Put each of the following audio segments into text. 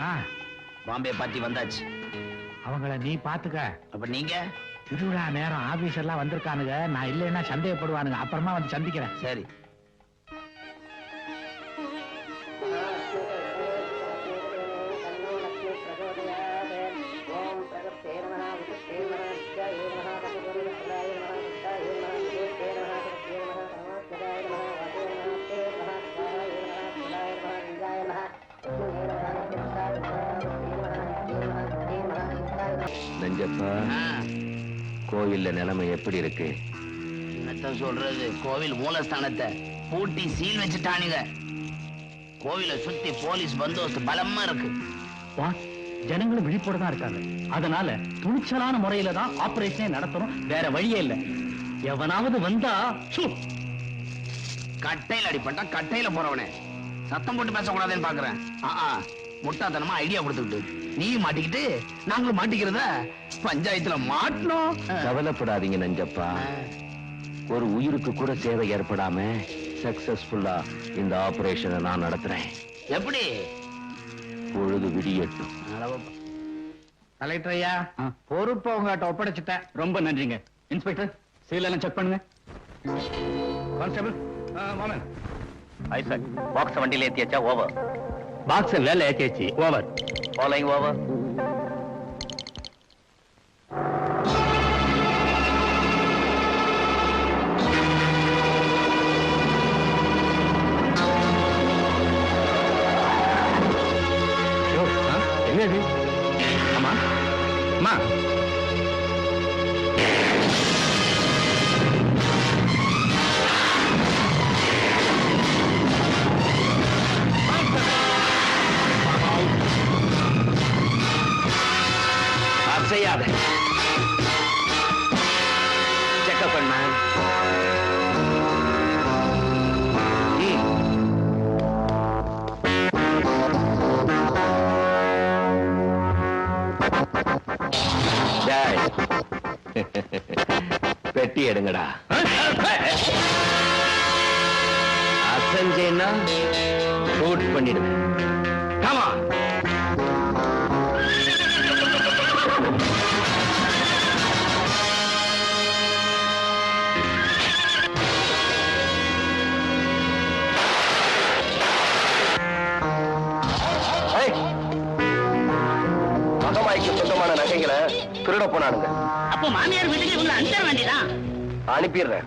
ஆ, Bombay party வந்தாச்சு. அவங்கள நீ பாத்துக்க. அப்ப நீங்க? திருவிழா நேரம் ஆபீஸ் எல்லாம் வந்திருக்கானுங்க. நான் இல்லைன்னா சந்தேகப்படுவானுங்க. அப்புறமா வந்து சந்திக்கிறேன். சரி. நெஞ்சப்பா ஆ, கோயில்ல நிலைமை எப்படி இருக்கு? என்னத்த சொல்றது? கோவில் மூலஸ்தானத்தை பூட்டி சீல் வச்சுட்டானுங்க. கோவிலை சுத்தி போலீஸ் பந்தோபஸ்து பலமா இருக்கு? ஜனங்களும் விழிப்போட தான் இருக்காங்க. அதனால துணிச்சலான முறையில தான் ஆபரேஷனே நடத்தணும். வேற வழியே இல்ல. எவனாவது வந்தா சு, கட்டையில அடிப்பட்டா கட்டையில போறவனே. சத்தம் போட்டு பேசக்கூடாதுன்னு பாக்குறேன். முட்டாத்தனமா ஐடியா கொடுத்துக்கிட்டு. நீ மாட்டிக்கிட்டு நாங்களும் மாட்டிக்கிறத பஞ்சாயத்துல மாட்டணும். கவலைப்படாதீங்க நெஞ்சப்பா. ஒரு உயிருக்கு கூட சேவை ஏற்படாம சக்சஸ்ஃபுல்லா இந்த ஆபரேஷனை நான் நடத்துறேன். எப்படி? பொழுது விடியட்டும். கலெக்டர் ஐயா பொறுப்பை உங்ககிட்ட ஒப்படைச்சிட்டேன். ரொம்ப நன்றிங்க. இன்ஸ்பெக்டர் சீல் எல்லாம் செக் பண்ணுங்க. கான்ஸ்டபிள் மாமன் ஐசக் பாக்ஸ் வண்டியில ஏத்தியாச்சா? ஓவர் பாக்ஸ் வேலை ஏத்தியாச்சு. ஓவர் ஃபாலோயிங் ஓவர் என்னது அம்மா அம்மா பண்ண பெட்டி எடுங்கடா அசஞ்சேன்னா ஷூட் பண்ணிடுவேன் மாமியார் வீட்டுக்கு இவங்களை அனுப்பிட வேண்டியதான் அனுப்பிடுறேன்.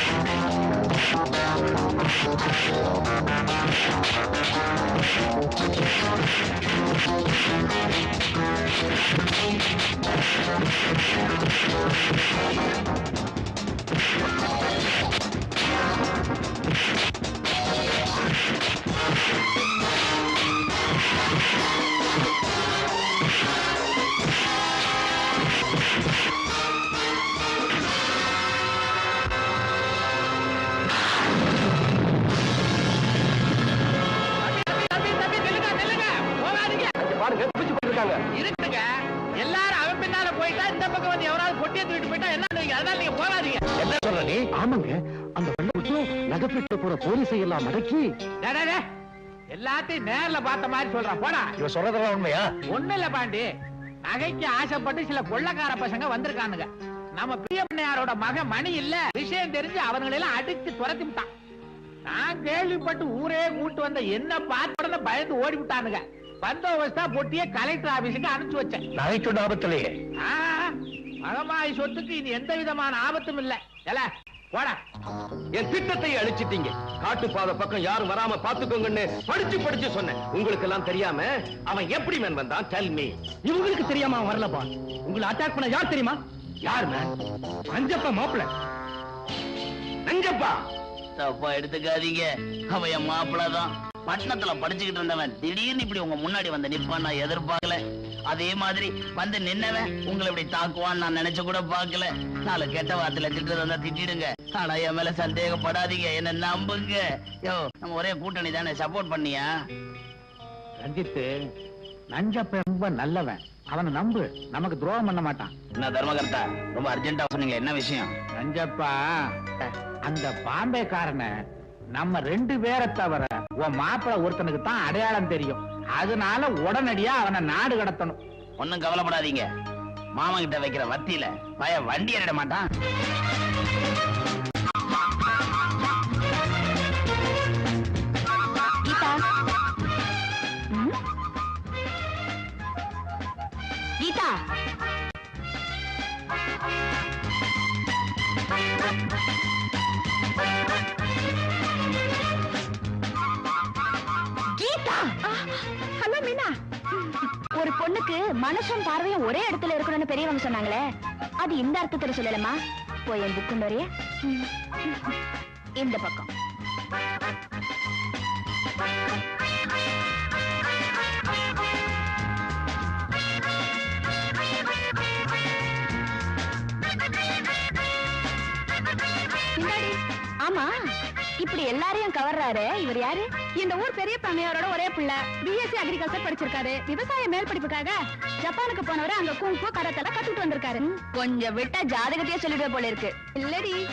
பாருங்க இந்த பக்கம் வந்து எவராவது பொட்டியை தூக்கிட்டு போயிட்டா என்ன பண்ணுவீங்க? அதனால நீங்க போகாதீங்க. என்ன சொல்ற நீ? ஆமாங்க. அந்த வெள்ளம் நகைப்பிட்டு போற போலீஸை எல்லாம் மடக்கி எல்லாத்தையும் நேர்ல பார்த்த மாதிரி சொல்றான் போடா. இவன் சொல்றதெல்லாம் உண்மையா? ஒண்ணு இல்ல பாண்டி. நகைக்கு ஆசைப்பட்டு சில கொள்ளக்கார பசங்க வந்திருக்கானுங்க. நம்ம பிரியமண்ணையாரோட மகன் மணி இல்ல. விஷயம் தெரிஞ்சு அவங்களெல்லாம் அடிச்சு துரத்தி விட்டான் நான் கேள்விப்பட்டு ஊரே கூட்டு வந்த என்ன பார்த்த பயந்து ஓடி விட்டானுங்க. பந்தோபஸ்தா பொட்டிய கலெக்டர் ஆபீஸுக்கு அனுப்பிச்சு வச்சேன். நகைக்கு ஆபத்திலேயே மகமாயி சொத்துக்கு இனி எந்த விதமான ஆபத்தும் இல்ல. ஏல போடா. என் திட்டத்தை அழிச்சிட்டீங்க. காட்டுப்பாதை பக்கம் யாரும் வராம பாத்துக்கோங்கன்னு படிச்சு படிச்சு சொன்னேன். உங்களுக்கு எல்லாம் தெரியாம அவன் எப்படி மேன் வந்தான்? டெல் மீ இவங்களுக்கு தெரியாம அவன் வரலப்பா உங்களை அட்டாக் பண்ண யார் தெரியுமா? யார் மேன் அஞ்சப்பா மாப்பிள்ள. நஞ்சப்பா தப்பா எடுத்துக்காதீங்க. அவன் என் மாப்பிள்ள தான் பட்டணத்துல படிச்சுக்கிட்டு இருந்தவன் திடீர்னு இப்படி உங்க முன்னாடி வந்து நிப்பான் நான் எதிர்பார்க்கல. அதே மாதிரி வந்து நின்னவன் உங்களை இப்படி தாக்குவான்னு நான் நினைச்சு கூட பார்க்கல. நாலு கெட்ட வார்த்தையில திட்டு வந்தா திட்டிடுங்க. ஆனா என் மேல சந்தேகப்படாதீங்க. என்ன நம்புங்க. யோ நம்ம ஒரே கூட்டணி தானே. சப்போர்ட் பண்ணியா? ரஞ்சித் நஞ்சப்ப ரொம்ப நல்லவன். அவனை நம்பு. நமக்கு துரோகம் பண்ண மாட்டான். என்ன தர்மகர்த்தா? ரொம்ப அர்ஜென்ட்டா சொன்னீங்க என்ன விஷயம்? ரஞ்சப்பா அந்த பாம்பேக்காரனை நம்ம ரெண்டு பேரை தவிர உன் மாப்பிள ஒருத்தனுக்கு தான் அடையாளம் தெரியும். அதனால உடனடியா அவனை நாடு கடத்தணும். ஒண்ணும் கவலைப்படாதீங்க. மாமா கிட்ட வைக்கிற வத்தியில பய வண்டி ஏறிட மாட்டான். கீதா. ம்? கீதா. கீதா. ஹலோ மீனா. ஒரு பொண்ணுக்கு மனசும் பார்வையும் ஒரே இடத்துல இருக்கணும்னு பெரியவங்க சொன்னாங்களே அது இந்த அர்த்தத்துல சொல்லலமா போய் என் புக்கு நிறைய இந்த பக்கம். ஆமா. இப்படி எல்லாரையும் கவர்றாரு இவர் யாரு? இந்த ஊர் பெரிய பண்ணையாரோட ஒரே பிள்ளை. பிஎஸ்சி அக்ரிகல்ச்சர் படிச்சிருக்காரு. விவசாய மேல் படிப்புக்காக ஜப்பானுக்கு போனவரு அங்க குங்கு கரத்தெல்லாம் கத்துட்டு வந்திருக்காரு. கொஞ்சம் விட்டா ஜாதகத்தையே சொல்லிடுவே போல இருக்கு. இல்லடி.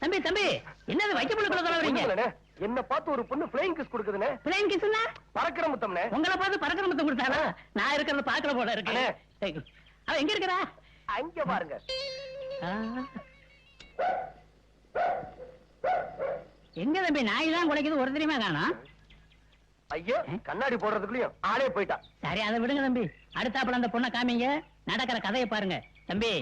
தம்பி தம்பி என்னது வைக்க புள்ளுக்குள்ள சொல்ல என்ன பார்த்து ஒரு பொண்ணு பிளைங் கிஸ் கொடுக்குதுனே. பிளைன் கிஸ்னா பறக்கிற முத்தம்னே. உங்களை பார்த்து பறக்கிற முத்தம் நான் இருக்கிறத பாக்கல போல இருக்கு. அவ எங்க இருக்கிறா? அங்க பாருங்க. எங்க தம்பி நாய் தான் குலைக்குது ஒரு தெரியுமா காணோம். ஐயோ கண்ணாடி போடுறதுக்குள்ளயும் ஆளே போயிட்டா. சரி அதை விடுங்க தம்பி. அடுத்தாப்புல அந்த பொண்ணை காமிங்க. நடக்கிற கதையை பாருங்க. தம்பி.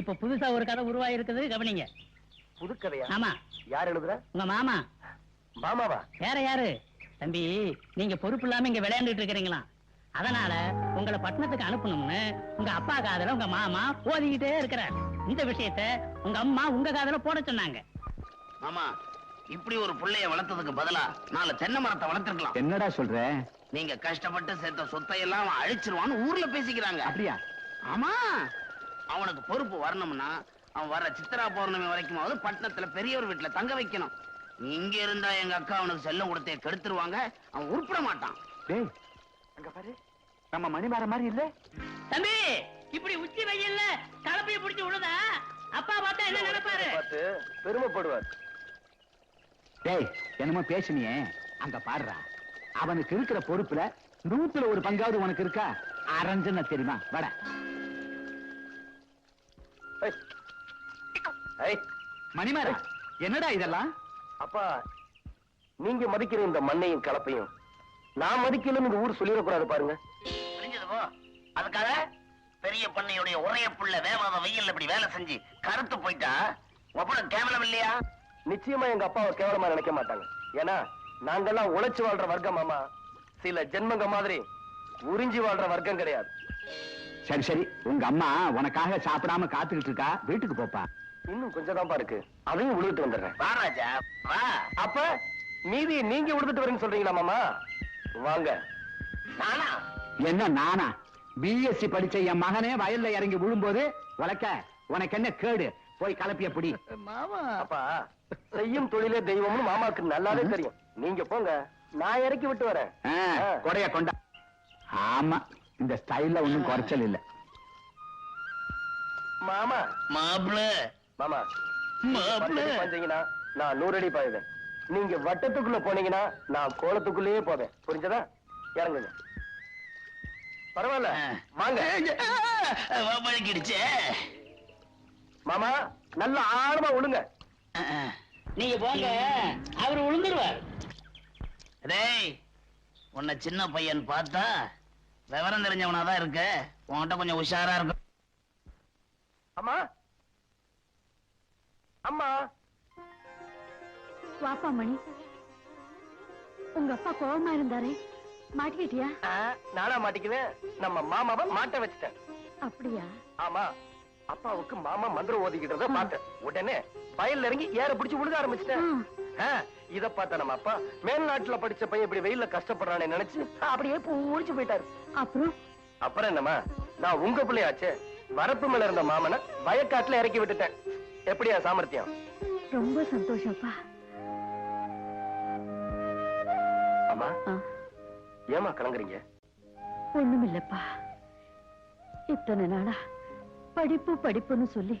இப்ப புதுசா ஒரு கதை உருவாகி இருக்குது கவனிங்க. புது கதையா? ஆமா. யார் எழுதுற? உங்க மாமா. மாமாவா? வேற யாரு? தம்பி நீங்க பொறுப்பு இல்லாம இங்க விளையாண்டுட்டு இருக்கிறீங்களா? அதனால உங்களை பட்டணத்துக்கு அனுப்பணும்னு உங்க அப்பா காதல உங்க மாமா ஓதிக்கிட்டே இருக்கிறார். இந்த விஷயத்த உங்க அம்மா உங்க காதல போட சொன்னாங்க. மாமா இப்படி ஒரு புள்ளைய வளர்த்ததுக்கு பதிலா நாலு தென்னை மரத்தை வளர்த்திருக்கலாம். என்னடா சொல்ற? நீங்க கஷ்டப்பட்டு சேர்த்த சொத்தை எல்லாம் அவன் அழிச்சிருவான்னு ஊர்ல பேசிக்கிறாங்க. அப்படியா? ஆமா. அவனுக்கு பொறுப்பு வரணும்னா அவன் வர சித்ரா பௌர்ணமி வரைக்குமாவது பட்டணத்துல பெரியவர் வீட்டுல தங்க வைக்கணும். இங்க இருந்தா எங்க அக்கா அவனுக்கு செல்லம் கொடுத்தே கெடுத்துருவாங்க. அவன் உருப்பிட மாட்டான். டேய் அங்க பாரு. நம்ம மணிமாற மாதிரி இல்ல? தம்பி இப்படி உச்சி வெயில்ல கலப்பைய பிடிச்சு விழுதா அப்பா பார்த்தா என்ன நினைப்பாரு? பெருமைப்படுவார். டேய் என்னமோ பேசுனியே. அங்க பாடுறா அவனுக்கு இருக்கிற பொறுப்புல நூத்துல ஒரு பங்காவது உனக்கு இருக்கா? அரஞ்சன தெரியுமா? வட. மணிமாரா என்னடா இதெல்லாம்? அப்பா நீங்க மதிக்கிற இந்த மண்ணையும் கலப்பையும் நான் மதிக்கலன்னு இந்த ஊர் சொல்லிடக்கூடாது பாருங்க. புரிஞ்சது போ. அதுக்காக பெரிய பண்ணையுடைய ஒரே புள்ள வேவாத வெயில்ல இப்படி வேலை செஞ்சு கருத்து போயிட்டா. ஒப்பட கேவலம் இல்லையா? நிச்சயமா எங்க அப்பாவை கேவலமா நினைக்க மாட்டாங்க. ஏன்னா நாங்கெல்லாம் உழைச்சு வாழ்ற வர்க்கம் மாமா. சில ஜென்மங்க மாதிரி உறிஞ்சி வாழ்ற வர்க்கம் கிடையாது. சரி சரி. உங்க அம்மா உனக்காக சாப்பிடாம காத்துக்கிட்டு இருக்கா? வீட்டுக்கு போப்பா. இன்னும் கொஞ்சம் தான்ப்பா இருக்கு. அதையும் உழுதுட்டு வந்துடுறேன். வா ராஜா. வா. அப்ப மீதி நீங்க உழுதுட்டு வரேன்னு சொல்றீங்களா மாமா? வாங்க. நானா? என்ன நானா? பிஎஸ்சி படிச்ச என் மகனே வயல்ல இறங்கி விழும்போது உனக்க உனக்கு என்ன கேடு? போய் கலப்பிய பிடி. அப்பா செய்யும் தொழிலே தெய்வம்னு மாமாக்கு நல்லாவே தெரியும். நீங்க போங்க. நான் இறக்கி விட்டு வரேன். கொடைய கொண்டா. ஆமா இந்த ஸ்டைல்ல ஒண்ணும் குறைச்சல் இல்ல. மாமா. மாப்பிள்ள மாமா. மாப்பிள. நான் நூறு அடி பாயுவேன். நீங்க வட்டத்துக்குள்ள போனீங்கன்னா நான் கோலத்துக்குள்ளேயே போவேன். புரிஞ்சதா? இறங்குங்க. பரவாயில்ல. வாங்க. வழுக்கிடுச்சே மாமா நல்ல ஆழமா விழுங்க நீங்க போங்க. அவர் விழுந்துருவார் டேய் உன்னை சின்ன பையன் பார்த்தா விவரம் தெரிஞ்சவனாதான் இருக்க. உன்கிட்ட கொஞ்சம் உஷாரா இருக்கும் அம்மா? அம்மா? வாப்பா மணி. உங்க அப்பா கோவமா இருந்தாரே. மாட்டிக்கிட்டியா? ஆ, நானா மாட்டிக்குவேன். நம்ம மாமாவை மாட்ட வச்சுட்டேன். அப்படியா? ஆமா. அப்பாவுக்கு மாமா மந்திரம் ஓதிக்கிட்டத பார்த்தேன். உடனே வயல்ல இறங்கி ஏற பிடிச்சு விழுக ஆரம்பிச்சிட்டேன். இத பார்த்த நம்ம அப்பா மேல்நாட்டுல படிச்ச பையன் இப்படி வெயில்ல கஷ்டப்படுறானே நினைச்சு அப்படியே பூழிச்சு போயிட்டாரு. அப்புறம்? அப்புறம் என்னம்மா நான் உங்க பிள்ளையாச்சே வரப்பு மேல இருந்த மாமனை வயக்காட்டுல இறக்கி விட்டுட்டேன். எப்படியா சாமர்த்தியம்? ரொம்ப சந்தோஷம்ப்பா. அம்மா ஏமா கலங்குறீங்க ஒண்ணுமில்லப்பா. இத்தனை நாளா படிப்பு படிப்புன்னு சொல்லி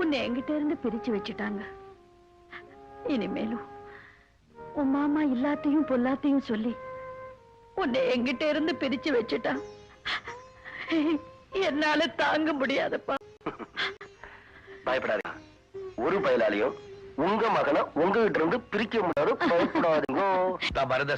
உன்னை என்கிட்ட இருந்து பிரிச்சு வச்சுட்டாங்க. இனிமேலும் உன் மாமா எல்லாத்தையும் பொல்லாத்தையும் சொல்லி உன்னை என்கிட்ட இருந்து பிரிச்சு வச்சுட்டான் என்னால தாங்க முடியாதப்பா. பயப்படாதீங்க. ஒரு பயலாலையும் உங்க மகனை உங்ககிட்ட இருந்து பிரிக்க முடியாது பயப்படாதீங்க. நான் பரத